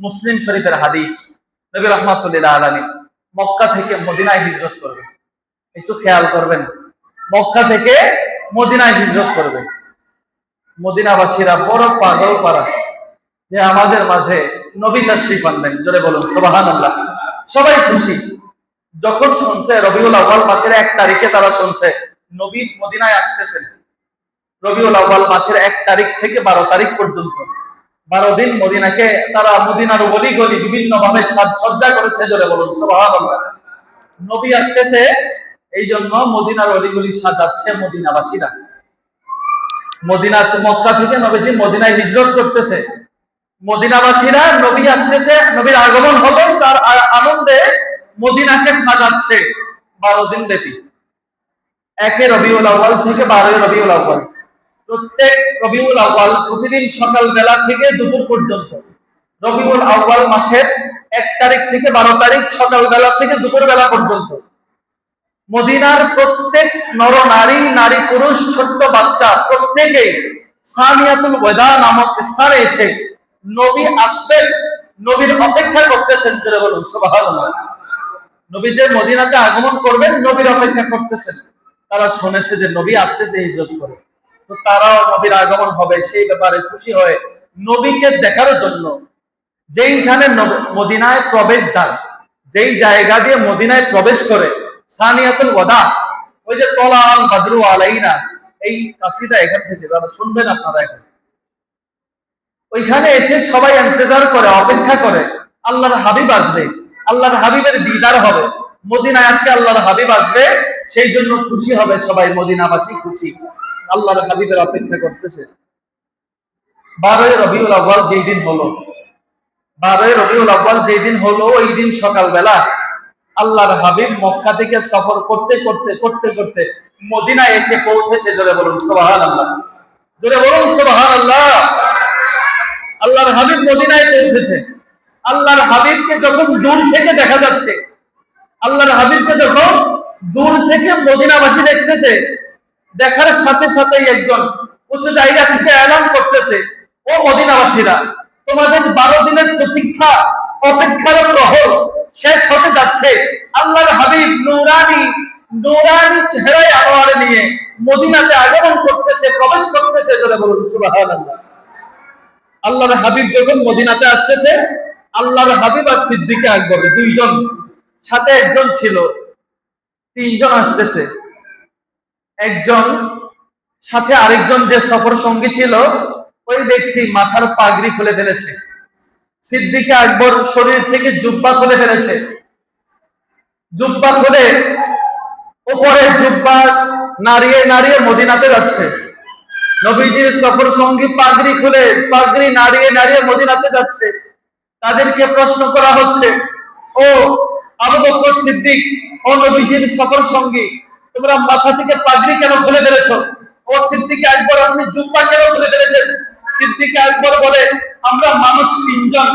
মুসলিম শরীফের হাদিস, নবী রহমাতুল্লাহ আলামী মক্কা থেকে মদিনায় হিজরত করবেন। একটু খেয়াল করবেন, মক্কা থেকে মদিনায় হিজরত করবেন। মদিনাবাসীরা বড় পাগল পারা যে আমাদের মাঝে নবী তাশরিফ আনবেন। জোরে বলুন সুবহান আল্লাহ সবাই খুশি। যখন শুনছে রবিউল আউয়াল মাসের এক তারিখে তারা শুনছে, নবী মদিনায় আসতেছেন। রবিউল আউয়াল মাসের এক তারিখ থেকে বারো তারিখ পর্যন্ত। বারো দিন মদিনাকে তারা মদিনার গলি গলি বিভিন্ন ভাবে সাজসজ্জা করেছে জোরে বলুন নবী আসতেছে এই জন্য মদিনার অলিগুলি সাজাচ্ছে মদিনাবাসীরা। মদিনা মক্কা থেকে নবীজি মদিনায় হিজরত করতেছে। মদিনাবাসীরা নবী আসতেছে, নবীর আগমন হবে তার আনন্দে মদিনাকে সাজাচ্ছে বারো দিন ব্যাপী। একে রবিউল আউয়াল থেকে বারোই রবিউল আউয়াল। প্রত্যেক রবিউল আউয়াল প্রতিদিন সকাল বেলা থেকে দুপুর পর্যন্ত। রবিউল আউয়াল মাসের এক তারিখ থেকে বারো তারিখ সকাল বেলা থেকে দুপুর বেলা পর্যন্ত। মদিনার প্রত্যেক নর নারী নারী পুরুষ, ছোট্ট বাচ্চা প্রত্যেকেই সানিয়াতুল ওয়েদা নামক স্থানে এসে নবী আসবেন। নবীর অপেক্ষা করতেছেন, জোরে বলুন, সুবহানাল্লাহ। নবী যে মদিনাতে আগমন করবেন, নবীর অপেক্ষা করতেছেন। তারা শুনেছে যে নবী আসতেছে হিজরত করে। তারাও নবীর আগমন হবে, সেই ব্যাপারে খুশি হয়ে নবীকে দেখার জন্য যেইখানে মদিনায় প্রবেশ দ্বার যেই জায়গা দিয়ে মদিনায় প্রবেশ করে, সানিয়াতুল ওয়াদা, ওই যে তলা আল বাদরু আলাইনা, এই কাসিদা এখান থেকে শুনবেন আপনারা এখন। ওইখানে এসে সবাই ইন্তজার করে, অপেক্ষা করে, আল্লাহর হাবিব আসবে, আল্লাহর হাবিবের দিদার হবে। মদিনায় আজকে আল্লাহর হাবিব আসবে, সেই জন্য খুশি হবে সবাই, মদিনাবাসী খুশি। আল্লাহর হাবিবের অপেক্ষা করতেছে। বারোই রবিউল আব্বাল যেই দিন হলো। বারোই রবিউল আব্বাল যেই দিন হলো, ওই দিন সকালবেলা আল্লাহর হাবিব মক্কা থেকে সফর করতে করতে করতে করতে মদিনায় এসে পৌঁছেছে। জোরে বলুন সোহান আল্লাহ জোরে বলুন সোহান আল্লাহ আল্লাহর হাবিব মদিনায় পৌঁছেছে। আল্লাহর হাবিবকে যখন দূর থেকে দেখা যাচ্ছে, আল্লাহর হাবিবকে যখন দূর থেকে মদিনাবাসী দেখতেছে দেখার সাথে সাথে একজন উচ্চ জায়গা থেকে এলান করতেছে, ও মদিনাবাসীরা, তোমাদের বারো দিনের প্রতীক্ষা, অপেক্ষার প্রহর শেষ হতে যাচ্ছে। আল্লাহর হাবিব নুরানি নুরানি চেহারায় আনোয়ারে নিয়ে মদিনাতে আগমন করতেছে, প্রবেশ করতেছে বলে বলুন, সুবহানাল্লাহ। আল্লাহর হাবিব যখন মদিনাতে আসতেছে, আল্লাহর হাবিব আর সিদ্দিকে আকবর দুইজন, সাথে একজন ছিল, তিনজন আসতেছে। একজন, সাথে আরেকজন যে সফর সঙ্গী ছিল, ওই ব্যক্তি মাথার পাগড়ি খুলে ফেলেছে। সিদ্দিকে আকবর শরীর থেকে জুব্বা খুলে ফেলেছে। জুব্বা খুলে ওপরে জুব্বা নাড়িয়ে নাড়িয়ে মদিনাতে যাচ্ছে। নবীজির সফর সঙ্গী পাগড়ি খুলে পাগড়ি নাড়িয়ে নাড়িয়ে মদিনাতে যাচ্ছে। তাদেরকে প্রশ্ন করা হচ্ছে, ও আবু বকর সিদ্দিক, ও নবীজির সফর সঙ্গী তোমরা মাথা থেকে পাগড়ি কেন খুলে ফেলেছো? ও সিদ্দিকে একবার আপনি জুব্বা কেন খুলে ফেলেছেন? সিদ্দিকে একবার বলে, আমরা মানুষ তিনজন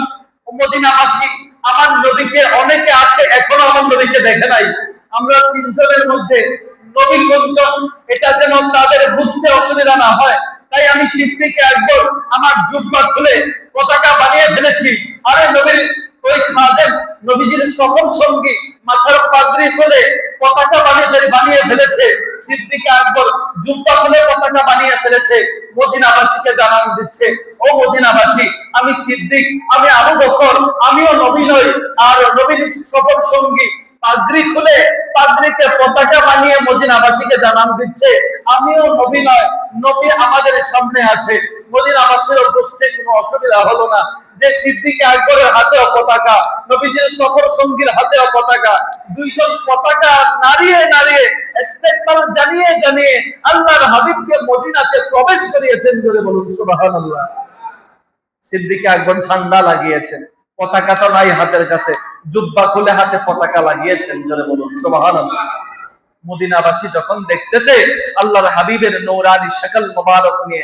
ও মদিনাবাসী আমার নবীকে অনেকে আছে, এখনও আমার নবীকে দেখে নাই। আমরা তিনজনের মধ্যে নবী কোনজন? এটা যেন তাদের বুঝতে অসুবিধা না হয়। তাই আমি সিদ্দিকে একবার আমার জুব্বা খুলে পতাকা বানিয়ে ফেলেছি। আরে নবীর ওই খাদেম নবীজির সঙ্গী মাথার পাগড়ি খুলে পতাকা বানিয়ে বানিয়ে ফেলেছে। সিদ্দিকে আকবর জুব্বা খুলে পতাকা বানিয়ে ফেলেছে। মদিনাবাসীকে জানানো দিচ্ছে, ও মদিনাবাসী, আমি সিদ্দিক, আমি আবু বকর, আমিও নবী নই। আর নবীর সফর সঙ্গী পাদ্রি খুলে পাদ্রিকে পতাকা বানিয়ে মদিনাবাসীকে জানান দিচ্ছে, আমিও নবী নয় নবী আমাদের সামনে আছে। বুঝতে কোনো অসুবিধা হলো না। যে আকবরের হাতেও পতাকা, নবীজির সফর সঙ্গীর হাতেও পতাকা, দুইজন পতাকা নাড়িয়ে নাড়িয়ে ইস্তেকবাল জানিয়ে জানিয়ে আল্লাহর হাবিবকে মদিনাতে প্রবেশ করিয়েছেন বলে বলুন, সুবহানাল্লাহ। আকবর ঠান্ডা লাগিয়েছেন, পতাকা তো নাই হাতের কাছে, জুব্বা খুলে হাতে পতাকা লাগিয়েছেন জোরে বলুন, সুবহানাল্লাহ। মদিনাবাসী যখন দেখতেছে, আল্লাহর হাবিবের নৌরানি, শাকল মোবারক নিয়ে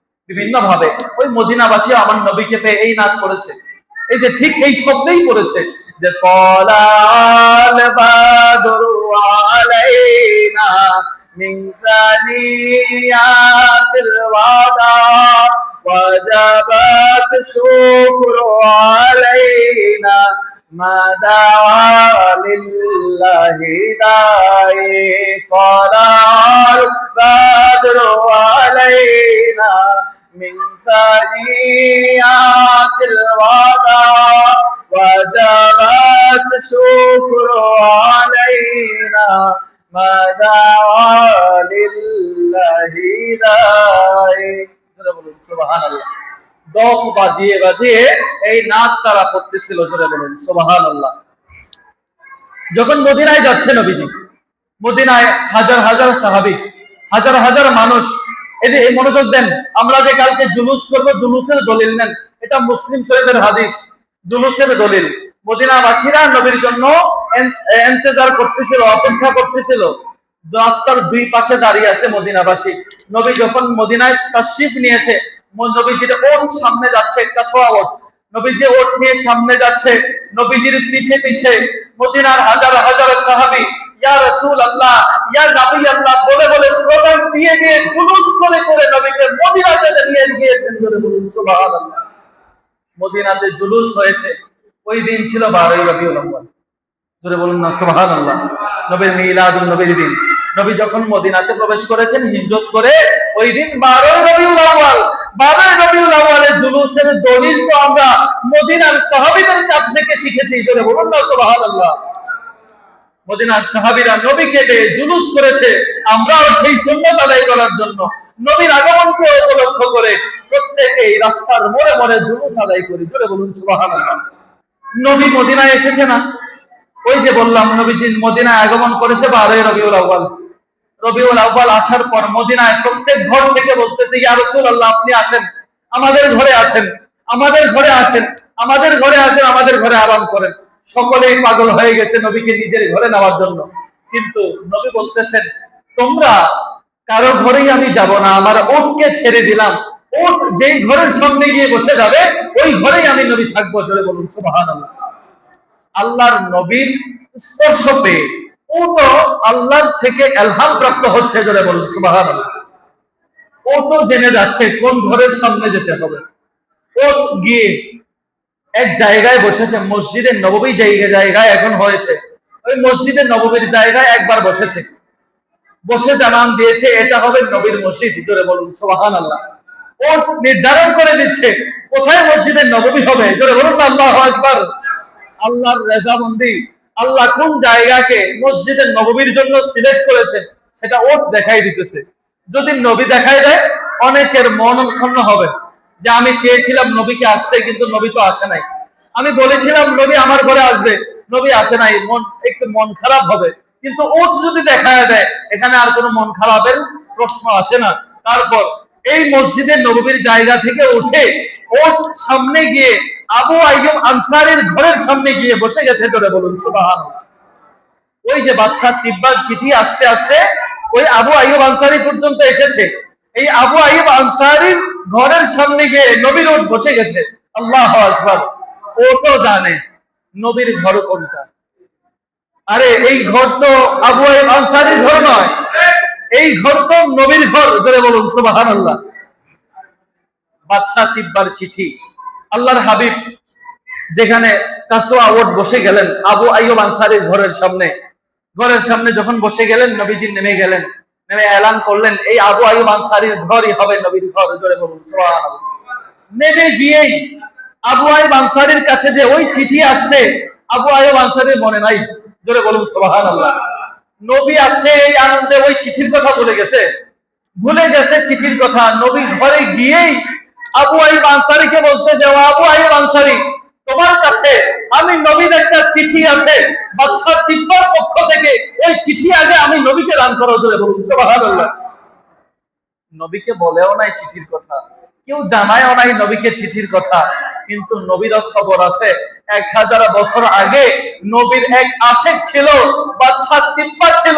বিভিন্ন ভাবে ওই মদিনাবাসী আমার নবীকে পেয়ে এই নাচ করেছে এই যে ঠিক এই শব্দেই করেছে যে কলাল বাদরু আলাইনা মিন সানিয়াতিল ওয়াদা وجبت شكر علينا ما دعا لله داعي طلع البدر علينا من ثنيات الوداع وجبت شكر علينا ما دعا لله داعي বলুন সুবহানাল্লাহ দফ বাজিয়ে বাজিয়ে এই নাচ তারা করতেছিল জোরে বলুন সুবহানাল্লাহ যখন মদিনায় যাচ্ছে নবীজি মদিনায় হাজার হাজার সাহাবী হাজার হাজার মানুষ এই মনোযোগ দেন। আমরা যে কালকে জুলুস করব, জুলুসের দলিল নেন। এটা মুসলিম শরীফের হাদিস। জুলুসের দলিল। মদিনাবাসীরা নবীর জন্য এন- ইন্তজার করতেছিল, অপেক্ষা করতেছিল। রাস্তার দুই পাশে দাঁড়িয়ে আছে মদিনাবাসী। নবী যখন মদিনায় তাশরিফ নিয়েছে, ম- নবীজির ওট সামনে যাচ্ছে একটা সোয়া ওট। নবীজি ওট নিয়ে সামনে যাচ্ছে, নবীজির পিছে পিছে মদিনার হাজার হাজার সাহাবী ইয়া রাসূল আল্লাহ ইয়া নবী আল্লাহ বলে বলে স্লোগান দিয়ে দিয়ে জুলুস করে করে নবীকে মদিনাতে নিয়ে গিয়েছেন বলে বলুন, সুবহানাল্লাহ। মদিনাতে জুলুস হয়েছে, ওই দিন ছিল বারোই রবিউল আউয়াল। বলুন না, সুবহানাল্লাহ। নবীর মিলাদুন নবীর দিন। নবী যখন মদিনাতে প্রবেশ করেছেন, হিজরত করে ওই দিন বারোই রবিউল আউয়াল, বারোই রবিউল আউয়ালের জুলুসের দলিল তো আমরা মদিনার সাহাবীদের কাছ থেকে শিখেছি, জোরে বলুন না, সুবহানাল্লাহ। মদিনার সাহাবীরা নবীকে পেয়ে জুলুস করেছে। আমরাও সেই সুন্নত আদায় করার জন্য নবীর আগমনকে উপলক্ষ করে প্রত্যেকেই রাস্তার মোড়ে মোড়ে জুলুস আদায় করি। জোরে বলুন, সুবহানাল্লাহ। নবী মদিনায় এসেছে না? ওই যে বললাম নবীজি মদিনায় আগমন করেছে বারোই রবিউল আউ্বাল রবিউল আউ্বাল আসার পর মদিনায় প্রত্যেক ঘর থেকে বলতেছে, ইয়া রাসূলুল্লাহ, আপনি আসেন। আমাদের ঘরে আসেন। আমাদের ঘরে আসেন। আমাদের ঘরে আসেন, আমাদের ঘরে আরাম করেন। সকলেই পাগল হয়ে গেছে নবীকে নিজের ঘরে নেওয়ার জন্য। কিন্তু নবী বলতেছেন, তোমরা কারও ঘরেই আমি যাব না, আমার ওটকে ছেড়ে দিলাম। ওট যেই ঘরের সামনে গিয়ে বসে যাবে, ওই ঘরেই আমি নবী থাকব। জোরে বলুন, সুবহানাল্লাহ। আল্লাহর নবীর স্পর্শ পেয়ে ও তো আল্লাহর থেকে এলহাম প্রাপ্ত হচ্ছে, জোরে বলুন, সুবহানাল্লাহ। ও তো জেনে যাচ্ছে কোন ঘরের সামনে যেতে হবে। ও গিয়ে এক জায়গায় বসেছে, মসজিদের জায়গা, জায়গায় এখন হয়েছে। ওই মসজিদের নববীর জায়গায় একবার বসেছে। বসে জানান দিয়েছে, এটা হবে নবীর মসজিদ, জোরে বলুন সোহান আল্লাহ ও নির্ধারণ করে দিচ্ছে, কোথায় মসজিদের নবমী হবে? জোরে বলুন আল্লাহ একবার আল্লাহর রেজামন্দি, আল্লাহ কোন জায়গাকে মসজিদের নববীর জন্য সিলেক্ট করেছে, সেটা ওট দেখাই দিতেছে। যদি নবী দেখাই দেয়, অনেকের মন ক্ষুণ্ণ হবে। যে আমি চেয়েছিলাম নবীকে আসতে, কিন্তু নবী তো আসে নাই। আমি বলেছিলাম, নবী আমার ঘরে আসবে। নবী আসে নাই। মন, একটু মন খারাপ হবে। কিন্তু ওট যদি দেখা দেয়, এখানে আর কোনো মন খারাপের প্রশ্ন আসে না। তারপর এই মসজিদের নবীর জায়গা থেকে উঠে ওট সামনে গিয়ে আবু আইয়ুব আনসারের ঘরের সামনে গিয়ে বসে গেছে ধরে বলুন, সুবহানাল্লাহ। ওই যে বাচ্চা তিব্বার চিঠি আসতে আসতে ওই আবু আইয়ুব আনসারি পর্যন্ত এসেছে। এই আবু আইয়ুব আনসারির ঘরের সামনে গিয়ে নবীর ওট বসে গেছে। আল্লাহ আকবার। ও তো জানে নবীর ঘর কোনটা। আরে এই ঘর তো আবু আইয়ুব আনসারির ঘর নয়। এই ঘর তো নবীর ঘর ধরে বলুন, সুবহানাল্লাহ। বাচ্চা তিব্বার চিঠি। আল্লাহর হাবিব যেখানে কাসোয়া ওট বসে গেলেন আবু আইয়ুব আনসারির ঘরের সামনে। ঘরের সামনে যখন বসে গেলেন, নবীজি নেমে গেলেন। নেমে এলান করলেন, এই আবু আইয়ুব আনসারির ঘরই হবে নবীর ঘর জোরে বলুন নেমে গিয়েই আবু আইয়ুব আনসারির কাছে যে ওই চিঠি আসছে, আবু আইয়ুব আনসারির মনে নাই, জোরে বলুন, সুবহানাল্লাহ। নবী আসছে এই আনন্দে ওই চিঠির কথা বলে গেছে। ভুলে গেছে চিঠির কথা, নবী ঘরে গিয়েই আবু আইব আনসারিকে বলতে যাও আবু আইব আনসারি, তোমার কাছে আমি নবীর একটা চিঠি আছে, বাদশাহ তিব্বর পক্ষ থেকে। ওই চিঠি আগে আমি নবীকে দান করো জোরে বলুন সুবহানাল্লাহ। নবীকে বলেও নাই চিঠির কথা। কেউ জানায়ও নাই নবীকে চিঠির কথা। কিন্তু নবীরও খবর আছে, এক হাজার বছর আগে নবীর এক আশেক ছিল বাচ্চা তিপ্পা ছিল।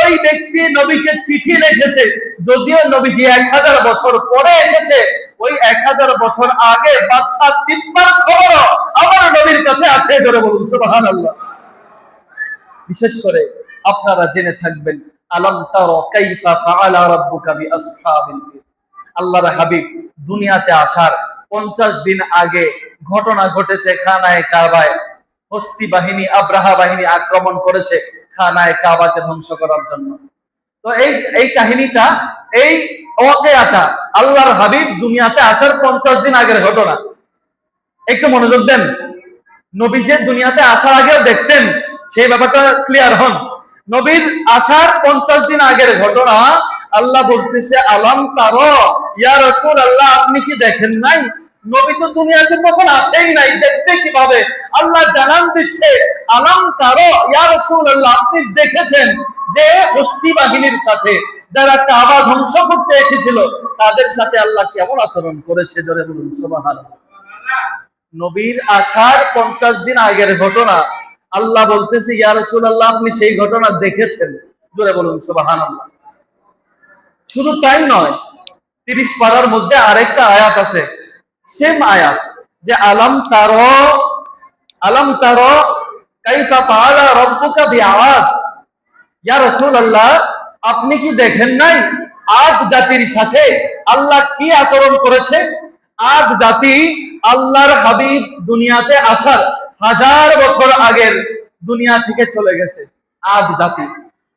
ওই ব্যক্তি নবীকে চিঠি লিখেছে। যদিও নবীজি এক হাজার বছর পরে এসেছে, ওই এক হাজার বছর আগে বাচ্চা তিপ্পার খবর আমার নবীর কাছে আছে ধরে বলুন সুবাহান আল্লাহ বিশেষ করে আপনারা জেনে থাকবেন, আলম তার হাবিব দুনিয়াতে আসার পঞ্চাশ দিন আগে ঘটনা ঘটেছে খানায় কাবায়। হস্তি বাহিনী, আব্রাহা বাহিনী আক্রমণ করেছে খানায় কাবাকে ধ্বংস করার জন্য। তো এই এই কাহিনীটা, এই ওয়াকেয়াটা আল্লাহর হাবিব দুনিয়াতে আসার পঞ্চাশ দিন আগের ঘটনা। একটু মনোযোগ দেন। নবী যে দুনিয়াতে আসার আগেও দেখতেন, সেই ব্যাপারটা ক্লিয়ার হন। নবীর আসার পঞ্চাশ দিন আগের ঘটনা, আল্লাহ বলতেছে, আলাম তার, ইয়া রসুল আল্লাহ আপনি কি দেখেন নাই? নবী তো দুনিয়াতে তখন আসেই নাই দেখতে কীভাবে? আল্লাহ জানান দিচ্ছে, আলাম তার, ইয়া রসুল আল্লাহ আপনি দেখেছেন যে হস্তি বাহিনীর সাথে যারা কাবা ধ্বংস করতে এসেছিল, তাদের সাথে আল্লাহ কেমন আচরণ করেছে? জোরে বলুন, সুবহানাল্লাহ। নবীর আসার পঞ্চাশ দিন আগের ঘটনা। আল্লাহ বলতেছে, ইয়া রাসূলুল্লাহ, আপনি সেই ঘটনা দেখেছেন। জোরে বলুন, সুবহানাল্লাহ। শুধু তাই নয়, তিরিশ পারার মধ্যে আরেকটা আয়াত আছে। সেম আয়াত, যে আলাম তার আলাম তার আপনি কি দেখেন নাই? আদ জাতির সাথে আল্লাহ কি আচরণ করেছে আদ জাতি আল্লাহর হাবিব দুনিয়াতে আসার হাজার বছর আগের দুনিয়া থেকে চলে গেছে আদ জাতি।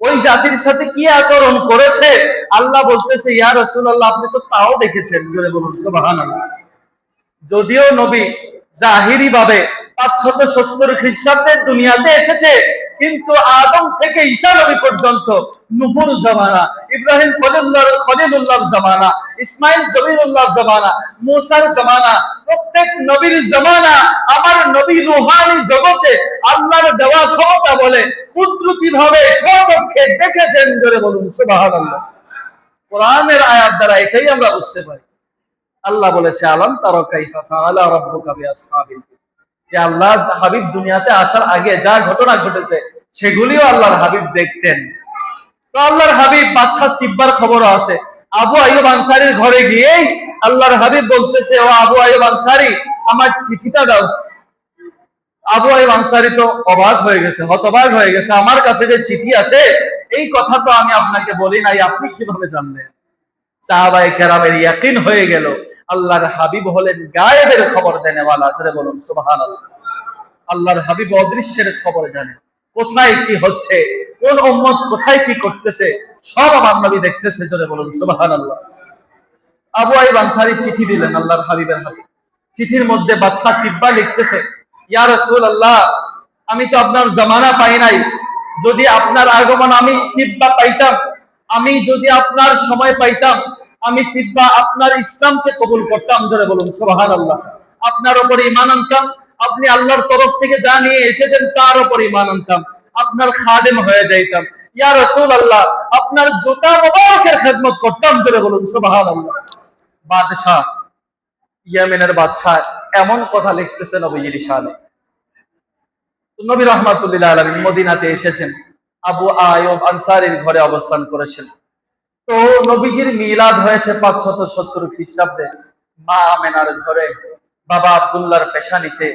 ওই জাতির সাথে কি আচরণ করেছে? আল্লাহ বলতেছে, ইয়া রাসূলুল্লাহ, আপনি তো তাও দেখেছেন। জোরে বলুন, সুবহানাল্লাহ। যদিও নবী জাহিরি ভাবে পাঁচশত সত্তর খ্রিস্টাব্দের দুনিয়াতে এসেছে কিন্তু আদম থেকে ঈসা নবী পর্যন্ত নুহুর জামানা, ইব্রাহিম খলিলুল্লাহ খলিলুল্লাহ জামানা, ইসমাইল জমিরুল্লাহ জামানা, মুসার জামানা, প্রত্যেক নবীর জামানা আমার নবী রুহানি জগতে আল্লাহর দেওয়া ক্ষমতা বলে কুদরতি ভাবে স্বচক্ষে দেখেছেন ধরে বলুন, সুবহানাল্লাহ কোরআনের আয়াত দ্বারা এটাই আমরা বুঝতে পারি আল্লাহ বলেছে, আলম তার কাইফা ফাআলা রাব্বুকা বিআসহাবিল। যে আল্লাহ হাবিব দুনিয়াতে আসার আগে যা ঘটনা ঘটেছে, সেগুলিও আল্লাহর হাবিব দেখতেন। তো আল্লাহর হাবিব বাচ্চা তিব্বার খবরও আছে। আবু আইয়ুব আনসারির ঘরে গিয়েই আল্লাহর হাবিব বলতেছে, ও আবু আইয়ুব আনসারি, আমার চিঠিটা দাও। আবু আইয়ুব আনসারি তো অবাক হয়ে গেছে, হতবাক হয়ে গেছে। আমার কাছে যে চিঠি আছে, এই কথা তো আমি আপনাকে বলি নাই, আপনি কীভাবে জানলেন? সাহাবায়ে কেরামের ইয়াকিন হয়ে গেল। আল্লাহর হাবিব হলেন গায়েবের খবর দেনেওয়ালা জোরে বলুন, সুবহানাল্লাহ। আল্লাহর হাবিব অদৃশ্যের খবর জানে। কোথায় কি হচ্ছে? কোন উম্মত কোথায় কি করতেছে? সব আমার নবী দেখতেছে, জোরে বলুন, সুবহানাল্লাহ। আবু আইব আনসারী চিঠি দিলেন আল্লাহর হাবিবের হাতে। চিঠির মধ্যে বাচ্চা তিব্বা লিখতেছে, ইয়া রাসূলুল্লাহ, আমি তো আপনার জামানা পাই নাই। যদি আপনার আগমন আমি তিব্বা পাইতাম, আমি যদি আপনার সময় পাইতাম আমি তিব্বা আপনার ইসলামকে কবুল করতাম ধরে বলুন, সুবহানাল্লাহ। আপনার উপর ঈমান আনতাম, আপনি আল্লাহর তরফ থেকে যা নিয়ে এসেছেন তার উপর ঈমান আনতাম, আপনার খাদেম হয়ে যাইতাম। ইয়া রাসূলুল্লাহ, আপনার জুতা মোবারকের খেদমত করতাম বলুন, সুবহানাল্লাহ। বাদশাহ, ইয়ামেনের বাদশাহ, এমন কথা লিখতেছে নবীজির শানে নবী রহমাতুল্লাহ আলমিন মদিনাতে এসেছেন, আবু আয়ব আনসারির ঘরে অবস্থান করেছেন। তো নবীজির মিলাদ হয়েছে পাঁচশত সত্তর খ্রিস্টাব্দে। মা আমেনার ঘরে বাবা আবদুল্লার পেশানিতে